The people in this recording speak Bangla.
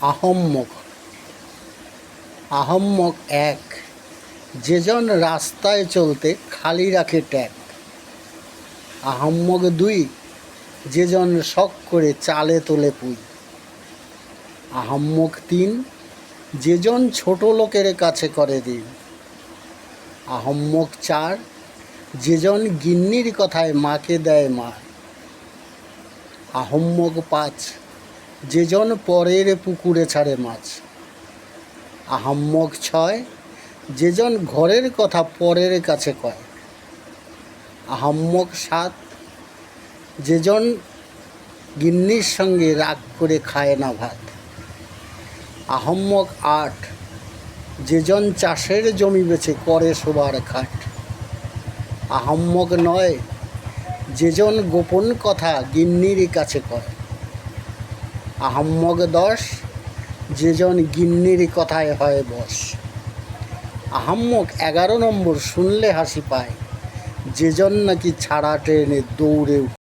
আহম্মক। আহম্মক এক। যেজন রাস্তায় চলতে খালি রাখে ট্যাগ। আহম্মক দুই। যেজন শখ করে চালে তোলে পুই। আহম্মক তিন। যেজন ছোট লোকের কাছে করে দিন। আহম্মক চার। যেজন গিন্নির কথায় মাকে দেয় মার। আহম্মক পাঁচ। যেজন পরের পুকুরে ছাড়ে মাছ। আহম্মক ছয় যেজন ঘরের কথা পরের কাছে কয়। আহম্মক সাত যেজন গিন্নির সঙ্গে রাগ করে খায় না ভাত। আহম্মক আট যেজন চাষের জমি বেছে করে শোবার খাট। আহম্মক নয় যেজন গোপন কথা গিন্নির কাছে কয়। আহম্মক দশ যেজন গিন্নির কথায় হয় বস আহম্মক এগারো নম্বর শুনলে হাসি পায় যেজন নাকি ছাড়া ট্রেনে দৌড়ে